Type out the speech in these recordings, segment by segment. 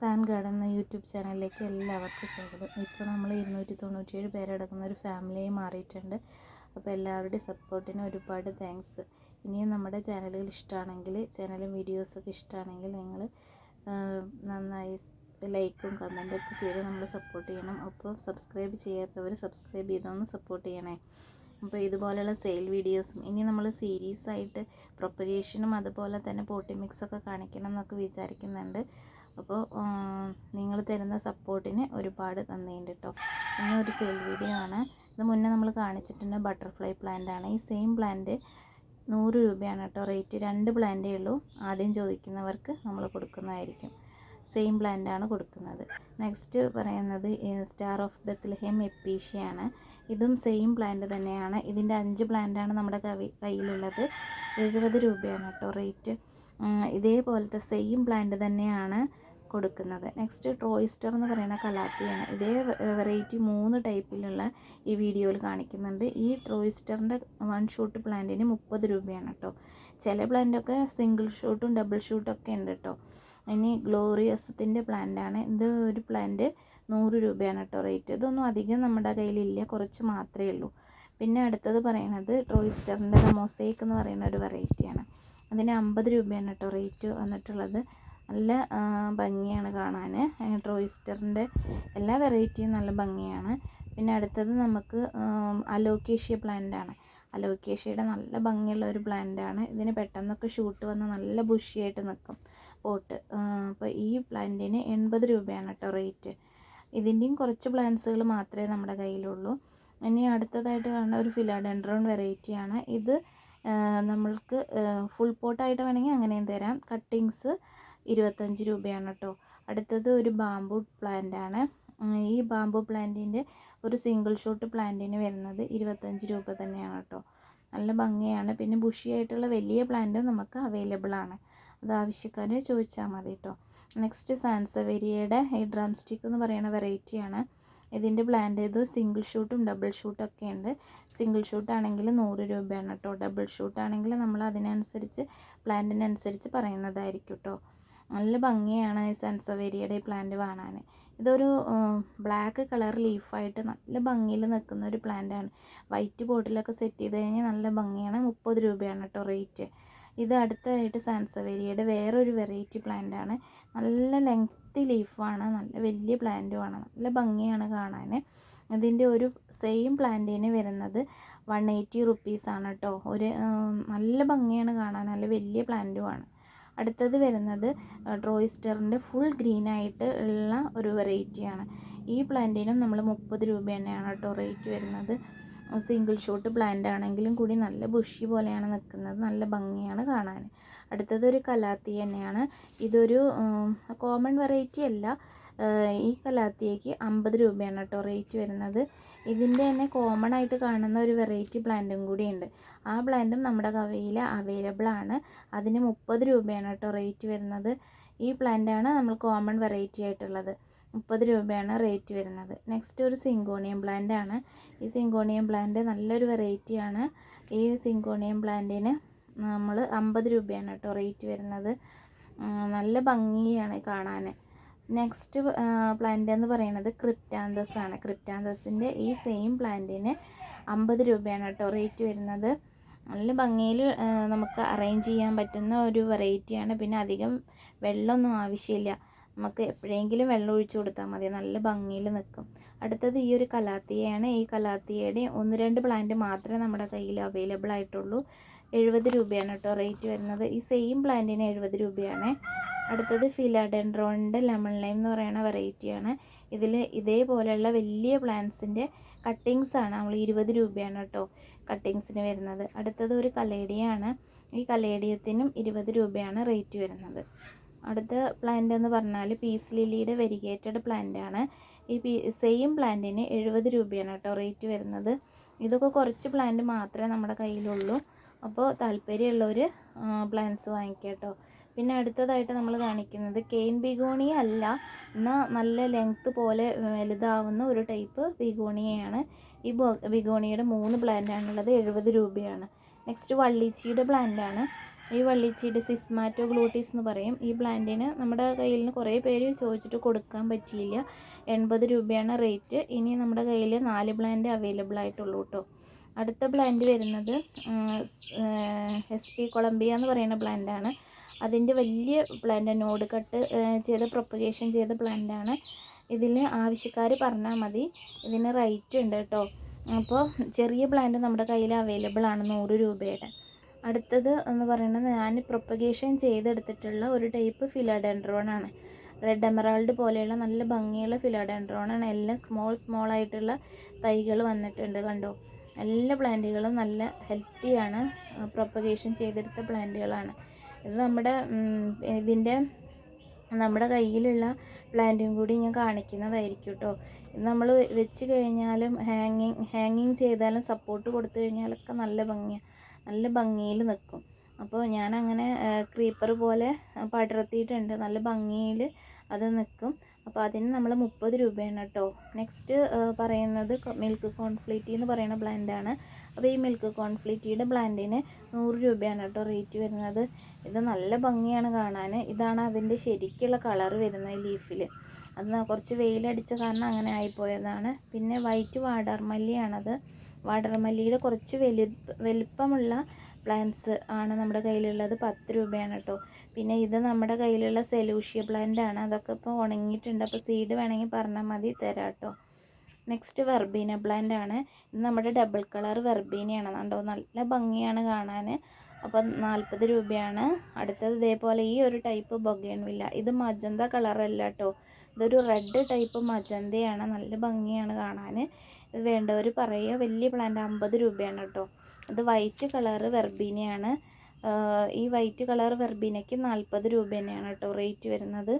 San garden എന്ന YouTube ചാനലിലേക്ക് എല്ലാവർക്കും സ്വാഗതം. ഇപ്പോൾ നമ്മൾ ഇരുന്നൂറ്റി തൊണ്ണൂറ്റിയേഴ് പേരടങ്ങുന്ന ഒരു ഫാമിലിയായി മാറിയിട്ടുണ്ട്. അപ്പോൾ എല്ലാവരുടെയും സപ്പോർട്ടിന് ഒരുപാട് താങ്ക്സ് ഇനിയും നമ്മുടെ ചാനലുകൾ ഇഷ്ടമാണെങ്കിൽ ചാനലും വീഡിയോസൊക്കെ ഇഷ്ടമാണെങ്കിൽ നിങ്ങൾ നന്നായി ലൈക്കും കമന്റും ഒക്കെ ചെയ്ത് നമ്മൾ സപ്പോർട്ട് ചെയ്യണം. അപ്പോൾ സബ്സ്ക്രൈബ് ചെയ്യാത്തവർ സബ്സ്ക്രൈബ് ചെയ്തൊന്ന് സപ്പോർട്ട് ചെയ്യണേ. അപ്പോൾ ഇതുപോലെയുള്ള സെയിൽ വീഡിയോസും ഇനി നമ്മൾ സീരീസ് ആയിട്ട് പ്രൊപ്പഗേഷനും അതുപോലെ തന്നെ പോട്ടി മിക്സൊക്കെ കാണിക്കണം എന്നൊക്കെ വിചാരിക്കുന്നുണ്ട്. അപ്പോൾ നിങ്ങൾ തരുന്ന സപ്പോർട്ടിന് ഒരുപാട് നന്ദിയുണ്ട് കേട്ടോ ഇനി ഒരു സെയിൽ വീഡിയോ ആണ്. ഇത് മുന്നേ നമ്മൾ കാണിച്ചിട്ടുണ്ട് ബട്ടർഫ്ലൈ പ്ലാന്റ് ആണ്. ഈ സെയിം പ്ലാന്റ് നൂറ് രൂപയാണ് കേട്ടോ റേറ്റ് രണ്ട് പ്ലാന്റേ ഉള്ളൂ. ആദ്യം ചോദിക്കുന്നവർക്ക് നമ്മൾ കൊടുക്കുന്നതായിരിക്കും. സെയിം ആണ് കൊടുക്കുന്നത്. നെക്സ്റ്റ് പറയുന്നത് സ്റ്റാർ ഓഫ് ബെത്ത്ലഹേം എപ്പീഷ്യയാണ് ഇതും സെയിം പ്ലാന്റ് തന്നെയാണ്. ഇതിന്റെ അഞ്ച് പ്ലാന്റാണ് നമ്മുടെ കവി കയ്യിലുള്ളത്. എഴുപത് രൂപയാണ് കേട്ടോ റേറ്റ് ഇതേപോലത്തെ സെയിം പ്ലാന്റ് തന്നെയാണ് കൊടുക്കുന്നത്. നെക്സ്റ്റ് ട്രോയിസ്റ്റർ എന്ന് പറയുന്ന കലാത്തിയാണ്. ഇതേ വെറൈറ്റി മൂന്ന് ടൈപ്പിലുള്ള ഈ വീഡിയോയിൽ കാണിക്കുന്നുണ്ട്. ഈ ട്രോയിസ്റ്ററിന്റെ വൺ ഷൂട്ട് പ്ലാന്റിന് മുപ്പത് രൂപയാണ് കേട്ടോ ചില പ്ലാന്റൊക്കെ സിംഗിൾ ഷൂട്ടും ഡബിൾ ഷൂട്ടും ഒക്കെ ഉണ്ട് കേട്ടോ ഇനി ഗ്ലോറിയസത്തിന്റെ പ്ലാന്റാണ് ഇത് ഒരു പ്ലാന്റ് നൂറ് രൂപയാണ് കേട്ടോ റേറ്റ് ഇതൊന്നും അധികം നമ്മുടെ കയ്യിലില്ല. കുറച്ച് മാത്രമേ ഉള്ളൂ. പിന്നെ അടുത്തത് പറയുന്നത് ട്രോയിസ്റ്ററിന്റെ മൊസൈക്ക് എന്ന് പറയുന്ന ഒരു വെറൈറ്റിയാണ് അതിന് അമ്പത് രൂപയാണ് കേട്ടോ റേറ്റ് വന്നിട്ടുള്ളത്. നല്ല ഭംഗിയാണ് കാണാൻ ട്രോയിസ്റ്ററിന്റെ എല്ലാ വെറൈറ്റിയും നല്ല ഭംഗിയാണ്. പിന്നെ അടുത്തത് നമുക്ക് അലോക്കേഷ്യ പ്ലാന്റാണ് അലോക്കേഷ്യയുടെ നല്ല ഭംഗിയുള്ള ഒരു പ്ലാന്റാണ് ഇതിന് പെട്ടെന്നൊക്കെ ഷൂട്ട് വന്ന് നല്ല ബുഷിയായിട്ട് നിൽക്കും പോട്ട്. അപ്പോൾ ഈ പ്ലാന്റിന് എൺപത് രൂപയാണ് കേട്ടോ റേറ്റ്. ഇതിന്റെയും കുറച്ച് പ്ലാന്റ്സുകൾ മാത്രമേ നമ്മുടെ കയ്യിലുള്ളൂ. ഇനി അടുത്തതായിട്ട് കാണുന്ന ഒരു ഫിലാഡെൻഡ്രോൺ വെറൈറ്റിയാണ് ഇത് നമ്മൾക്ക് ഫുൾ പോട്ടായിട്ട് വേണമെങ്കിൽ അങ്ങനെയും തരാം. കട്ടിങ്സ് ഇരുപത്തഞ്ച് രൂപയാണ് കേട്ടോ. അടുത്തത് ഒരു ബാംബു പ്ലാന്റ് ആണ്. ഈ ബാംബു പ്ലാന്റിന്റെ ഒരു സിംഗിൾ ഷോട്ട് പ്ലാന്റിന് വരുന്നത് ഇരുപത്തഞ്ച് രൂപ തന്നെയാണ് കേട്ടോ. നല്ല ഭംഗിയാണ്. പിന്നെ ബുഷിയായിട്ടുള്ള വലിയ പ്ലാന്റ് നമുക്ക് അവൈലബിൾ ആണ്. അത് ആവശ്യക്കാർ ചോദിച്ചാൽ മതി കേട്ടോ. നെക്സ്റ്റ് സാൻസവേരിയയുടെ ഈ ഡ്രം സ്റ്റിക്ക് എന്ന് പറയുന്ന വെറൈറ്റിയാണ് ഇതിന്റെ ബ്ലാൻഡ് ചെയ്ത് സിംഗിൾ ഷൂട്ടും ഡബിൾ ഷൂട്ടും ഒക്കെ ഉണ്ട്. സിംഗിൾ ഷൂട്ടാണെങ്കിൽ നൂറ് രൂപയാണ് കേട്ടോ ഡബിൾ ഷൂട്ടാണെങ്കിൽ നമ്മൾ അതിനനുസരിച്ച് പ്ലാന്റിനനുസരിച്ച് പറയുന്നതായിരിക്കും കേട്ടോ നല്ല ഭംഗിയാണ് ഈ സെൻസവേരിയയുടെ ഈ പ്ലാന്റ് കാണാൻ. ഇതൊരു ബ്ലാക്ക് കളർ ലീഫായിട്ട് നല്ല ഭംഗിയിൽ നിൽക്കുന്ന ഒരു പ്ലാന്റാണ് വൈറ്റ് ബോട്ടിലൊക്കെ സെറ്റ് ചെയ്ത് കഴിഞ്ഞാൽ നല്ല ഭംഗിയാണ്. മുപ്പത് രൂപയാണ് കേട്ടോ റേറ്റ് ഇത് അടുത്തതായിട്ട് സാൻസവേരിയയുടെ വേറൊരു വെറൈറ്റി പ്ലാന്റാണ് നല്ല ലെങ്തി ലീഫാണ് നല്ല വലിയ പ്ലാന്റുമാണ് നല്ല ഭംഗിയാണ് കാണാൻ ഇതിന്റെ ഒരു സെയിം പ്ലാന്റിന് വരുന്നത് വൺ എയ്റ്റി റുപ്പീസാണ് കേട്ടോ ഒരു നല്ല ഭംഗിയാണ് കാണാൻ നല്ല വലിയ പ്ലാന്റുമാണ് അടുത്തത് വരുന്നത് ഡ്രോയിസ്റ്ററിന്റെ ഫുൾ ഗ്രീനായിട്ട് ഉള്ള ഒരു വെറൈറ്റിയാണ് ഈ പ്ലാന്റിനും നമ്മൾ മുപ്പത് രൂപ തന്നെയാണ് കേട്ടോ റേറ്റ് വരുന്നത്. സിംഗിൾ ഷോട്ട് പ്ലാന്റ് ആണെങ്കിലും കൂടി നല്ല ബുഷി പോലെയാണ് നിൽക്കുന്നത് നല്ല ഭംഗിയാണ് കാണാൻ അടുത്തത് ഒരു കലാത്തി തന്നെയാണ്. ഇതൊരു കോമൺ വെറൈറ്റി അല്ല. ഈ കലാത്തിയയ്ക്ക് അമ്പത് രൂപയാണ് കേട്ടോ റേറ്റ് വരുന്നത്. ഇതിന്റെ തന്നെ കോമൺ ആയിട്ട് കാണുന്ന ഒരു വെറൈറ്റി പ്ലാന്റും കൂടിയുണ്ട് ആ പ്ലാന്റും നമ്മുടെ കവയിൽ അവൈലബിൾ ആണ്. അതിന് മുപ്പത് രൂപയാണ് കേട്ടോ റേറ്റ് വരുന്നത്. ഈ പ്ലാന്റാണ് നമ്മൾ കോമൺ വെറൈറ്റി ആയിട്ടുള്ളത്. മുപ്പത് രൂപയാണ് റേറ്റ് വരുന്നത്. നെക്സ്റ്റ് ഒരു സിങ്കോണിയം പ്ലാന്റ് ആണ്. ഈ സിങ്കോണിയം പ്ലാന്റ് നല്ലൊരു വെറൈറ്റിയാണ് ഈ സിങ്കോണിയം പ്ലാന്റിന് നമ്മൾ അമ്പത് രൂപയാണ് കേട്ടോ റേറ്റ് വരുന്നത്. നല്ല ഭംഗിയാണ് കാണാൻ നെക്സ്റ്റ് പ്ലാന്റ് എന്ന് പറയുന്നത് ക്രിപ്റ്റാന്തസ് ആണ്. ക്രിപ്റ്റാന്തസിന്റെ ഈ സെയിം പ്ലാന്റിന് അമ്പത് രൂപയാണ് കേട്ടോ റേറ്റ് വരുന്നത്. നല്ല ഭംഗിയിൽ നമുക്ക് അറേഞ്ച് ചെയ്യാൻ പറ്റുന്ന ഒരു വെറൈറ്റിയാണ് പിന്നെ അധികം വെള്ളമൊന്നും ആവശ്യമില്ല. നമുക്ക് എപ്പോഴെങ്കിലും വെള്ളം ഒഴിച്ചു കൊടുത്താൽ മതി. നല്ല ഭംഗിയിൽ നിൽക്കും അടുത്തത് ഈ ഒരു കലാത്തിയാണ് ഈ കലാത്തിയയുടെ ഒന്ന് രണ്ട് പ്ലാന്റ് മാത്രമേ നമ്മുടെ കയ്യിൽ അവൈലബിൾ ആയിട്ടുള്ളൂ. എഴുപത് രൂപയാണ് കേട്ടോ റേറ്റ് വരുന്നത്. ഈ സെയിം പ്ലാന്റിന് എഴുപത് രൂപയാണ്. അടുത്തത് ഫിലാഡെൻഡ്രോണിന്റെ ലെമൺ ലൈം എന്ന് പറയുന്ന വെറൈറ്റിയാണ് ഇതിൽ ഇതേപോലെയുള്ള വലിയ പ്ലാന്റ്സിന്റെ കട്ടിങ്സാണ് നമ്മൾ ഇരുപത് രൂപയാണ് കേട്ടോ കട്ടിങ്സിന് വരുന്നത്. അടുത്തത് ഒരു കലേഡിയാണ് ഈ കലേഡിയത്തിനും ഇരുപത് രൂപയാണ് റേറ്റ് വരുന്നത്. അടുത്ത പ്ലാന്റ് എന്ന് പറഞ്ഞാൽ പീസ് ലില്ലിയുടെ വെരിഗേറ്റഡ് പ്ലാന്റ് ആണ്. ഈ പീ സെയിം പ്ലാന്റിന് എഴുപത് രൂപയാണ് കേട്ടോ റേറ്റ് വരുന്നത്. ഇതൊക്കെ കുറച്ച് പ്ലാന്റ് മാത്രമേ നമ്മുടെ കയ്യിലുള്ളൂ. അപ്പോൾ താല്പര്യമുള്ളവർ പ്ലാന്റ്സ് വാങ്ങിക്കുക കേട്ടോ. പിന്നെ അടുത്തതായിട്ട് നമ്മൾ കാണിക്കുന്നത് കെയിൻ ബിഗോണി അല്ല. എന്നാൽ നല്ല ലെങ്ത്ത് പോലെ വലുതാവുന്ന ഒരു ടൈപ്പ് ബിഗോണിയയാണ് ഈ ബിഗോണിയുടെ മൂന്ന് പ്ലാന്റ് ആണുള്ളത് എഴുപത് രൂപയാണ്. നെക്സ്റ്റ് വള്ളിച്ചിയുടെ പ്ലാന്റ് ആണ്. ഈ വള്ളിച്ചിയുടെ സിസ്മാറ്റോ ഗ്ലൂട്ടീസ് എന്ന് പറയും. ഈ പ്ലാന്റിന് നമ്മുടെ കയ്യിൽ നിന്ന് കുറേ പേര് ചോദിച്ചിട്ട് കൊടുക്കാൻ പറ്റിയില്ല. എൺപത് രൂപയാണ് റേറ്റ് ഇനി നമ്മുടെ കയ്യിൽ നാല് പ്ലാന്റ് അവൈലബിൾ ആയിട്ടുള്ളൂ കേട്ടോ. അടുത്ത പ്ലാന്റ് വരുന്നത് എസ് പി കൊളംബിയ എന്ന് പറയുന്ന പ്ലാന്റാണ് അതിന്റെ വലിയ പ്ലാന്റ് നോഡ് കട്ട് ചെയ്ത് പ്രൊപ്പഗേഷൻ ചെയ്ത പ്ലാന്റാണ് ഇതിൽ ആവശ്യക്കാർ പറഞ്ഞാൽ മതി. ഇതിന് റേറ്റ് ഉണ്ട് കേട്ടോ അപ്പോൾ ചെറിയ പ്ലാന്റ് നമ്മുടെ കയ്യിൽ അവൈലബിൾ ആണ് നൂറ് രൂപയുടെ. അടുത്തത് എന്ന് പറയുന്നത് ഞാൻ പ്രൊപ്പഗേഷൻ ചെയ്തെടുത്തിട്ടുള്ള ഒരു ടൈപ്പ് ഫിലോഡെൻഡ്രോൺ ആണ്. റെഡ് എമറാൾഡ് പോലെയുള്ള നല്ല ഭംഗിയുള്ള ഫിലോഡെൻഡ്രോൺ ആണ്. എല്ലാം സ്മോൾ സ്മോൾ ആയിട്ടുള്ള തൈകൾ വന്നിട്ടുണ്ട് കണ്ടോ? എല്ലാ പ്ലാന്റുകളും നല്ല ഹെൽത്തിയാണ്. പ്രൊപ്പഗേഷൻ ചെയ്തെടുത്ത പ്ലാന്റുകളാണ്. ഇത് നമ്മുടെ ഇതിന്റെ നമ്മുടെ കയ്യിലുള്ള പ്ലാന്റും കൂടി ഞാൻ കാണിക്കുന്നതായിരിക്കും കേട്ടോ ഇത് നമ്മൾ വെച്ച് കഴിഞ്ഞാലും ഹാങ്ങിങ് ഹാങ്ങിങ് ചെയ്താലും സപ്പോർട്ട് കൊടുത്തു കഴിഞ്ഞാലൊക്കെ നല്ല ഭംഗിയാണ് നല്ല ഭംഗിയിൽ നിൽക്കും അപ്പോൾ ഞാൻ അങ്ങനെ ക്രീപ്പർ പോലെ പടർത്തിയിട്ടുണ്ട്. നല്ല ഭംഗിയിൽ അത് നിൽക്കും അപ്പോൾ അതിന് നമ്മൾ മുപ്പത് രൂപയാണ് കേട്ടോ നെക്സ്റ്റ് പറയുന്നത് മിൽക്ക് കോൺഫ്ലീറ്റി എന്ന് പറയുന്ന ബ്ലാൻഡാണ് അപ്പോൾ ഈ മിൽക്ക് കോൺഫ്ലീറ്റിയുടെ ബ്ലാൻഡിന് നൂറ് രൂപയാണ് കേട്ടോ റേറ്റ് വരുന്നത്. ഇത് നല്ല ഭംഗിയാണ് കാണാൻ ഇതാണ് അതിന്റെ ശരിക്കുള്ള കളർ വരുന്നത് ലീഫിൽ അത് കുറച്ച് വെയിലടിച്ച കാരണം അങ്ങനെ ആയിപ്പോയതാണ് പിന്നെ വൈറ്റ് വാടാർമല്ലിയാണത്. വാടാർമല്ലിയുടെ കുറച്ച് വലു വലുപ്പമുള്ള പ്ലാന്റ്സ് ആണ് നമ്മുടെ കയ്യിലുള്ളത്. പത്ത് രൂപയാണ് കേട്ടോ. പിന്നെ ഇത് നമ്മുടെ കയ്യിലുള്ള സെലൂഷ്യ പ്ലാന്റ് ആണ്. അതൊക്കെ ഇപ്പോൾ ഉണങ്ങിയിട്ടുണ്ട്. അപ്പോൾ സീഡ് വേണമെങ്കിൽ പറഞ്ഞാൽ മതി. തരാം കേട്ടോ. നെക്സ്റ്റ് വെർബീന പ്ലാന്റ് ആണ്. ഇത് നമ്മുടെ ഡബിൾ കളർ വെർബീനയാണ് കണ്ടോ? നല്ല ഭംഗിയാണ് കാണാൻ അപ്പം നാൽപ്പത് രൂപയാണ്. അടുത്തത് ഇതേപോലെ ഈ ഒരു ടൈപ്പ് ബൊഗേൺവില്ല ഇത് മജന്ത കളറല്ല കേട്ടോ. ഇതൊരു റെഡ് ടൈപ്പ് മജന്തയാണ്. നല്ല ഭംഗിയാണ് കാണാൻ. ഇത് വേണ്ടവർ പറയുക വലിയ പ്ലാന്റ് അമ്പത് രൂപയാണ് കേട്ടോ. അത് വൈറ്റ് കളറ് വെർബീനയാണ്. ഈ വൈറ്റ് കളർ വെർബീനയ്ക്ക് നാൽപ്പത് രൂപ തന്നെയാണ് കേട്ടോ റേറ്റ് വരുന്നത്.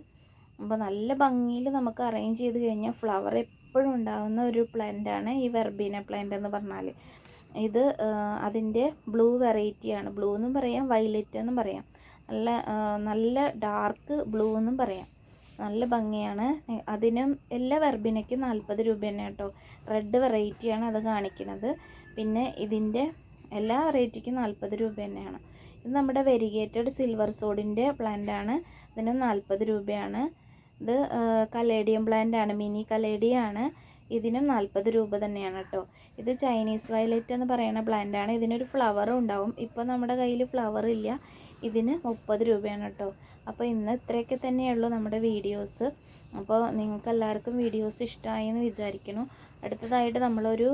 അപ്പോൾ നല്ല ഭംഗിയിൽ നമുക്ക് അറേഞ്ച് ചെയ്ത് കഴിഞ്ഞാൽ ഫ്ലവർ എപ്പോഴും ഉണ്ടാകുന്ന ഒരു പ്ലാന്റാണ് ഈ വെർബീന പ്ലാന്റ് എന്ന് പറഞ്ഞാൽ. ഇത് അതിന്റെ ബ്ലൂ വെറൈറ്റിയാണ് ബ്ലൂ എന്നും പറയാം വയലറ്റ് എന്നും പറയാം. നല്ല നല്ല ഡാർക്ക് ബ്ലൂ എന്നും പറയാം. നല്ല ഭംഗിയാണ്. അതിനും എല്ലാ വെർബിനയ്ക്കും നാൽപ്പത് രൂപ തന്നെ കേട്ടോ. റെഡ് വെറൈറ്റിയാണ് അത് കാണിക്കുന്നത്. പിന്നെ ഇതിന്റെ എല്ലാ വെറൈറ്റിക്കും നാൽപ്പത് രൂപ തന്നെയാണ്. ഇത് നമ്മുടെ വെരിഗേറ്റഡ് സിൽവർ സോഡിന്റെ ആണ്. ഇതിന് നാൽപ്പത് രൂപയാണ്. ഇത് കലേഡിയം ആണ് മിനി കലേഡിയാണ് ഇതിനും നാൽപ്പത് രൂപ തന്നെയാണ് കേട്ടോ. ഇത് ചൈനീസ് വയലറ്റ് എന്ന് പറയുന്ന പ്ലാന്റ് ആണ്. ഇതിനൊരു ഫ്ലവറും ഉണ്ടാവും. ഇപ്പോൾ നമ്മുടെ കയ്യിൽ ഫ്ലവർ ഇല്ല. ഇതിന് മുപ്പത് രൂപയാണ് കേട്ടോ. അപ്പോൾ ഇന്ന് ഇത്രയൊക്കെ തന്നെയുള്ളൂ നമ്മുടെ വീഡിയോസ്. അപ്പോൾ നിങ്ങൾക്ക് എല്ലാവർക്കും വീഡിയോസ് ഇഷ്ടമായി എന്ന് വിചാരിക്കുന്നു. അടുത്തതായിട്ട് നമ്മളൊരു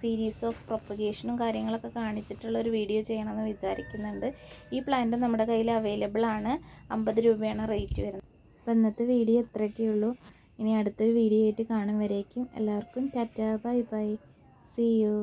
സീരീസ് ഓഫ് പ്രൊപ്പഗേഷനും കാര്യങ്ങളൊക്കെ കാണിച്ചിട്ടുള്ള ഒരു വീഡിയോ ചെയ്യണമെന്ന് വിചാരിക്കുന്നുണ്ട്. ഈ പ്ലാന്റ് നമ്മുടെ കയ്യിൽ അവൈലബിൾ ആണ്. അമ്പത് രൂപയാണ് റേറ്റ് വരുന്നത്. അപ്പോൾ ഇന്നത്തെ വീഡിയോ ഇത്രയൊക്കെയുള്ളൂ ഇനി അടുത്തൊരു വീഡിയോ ആയിട്ട് കാണും വരേക്കും. എല്ലാവർക്കും tata bye bye. See you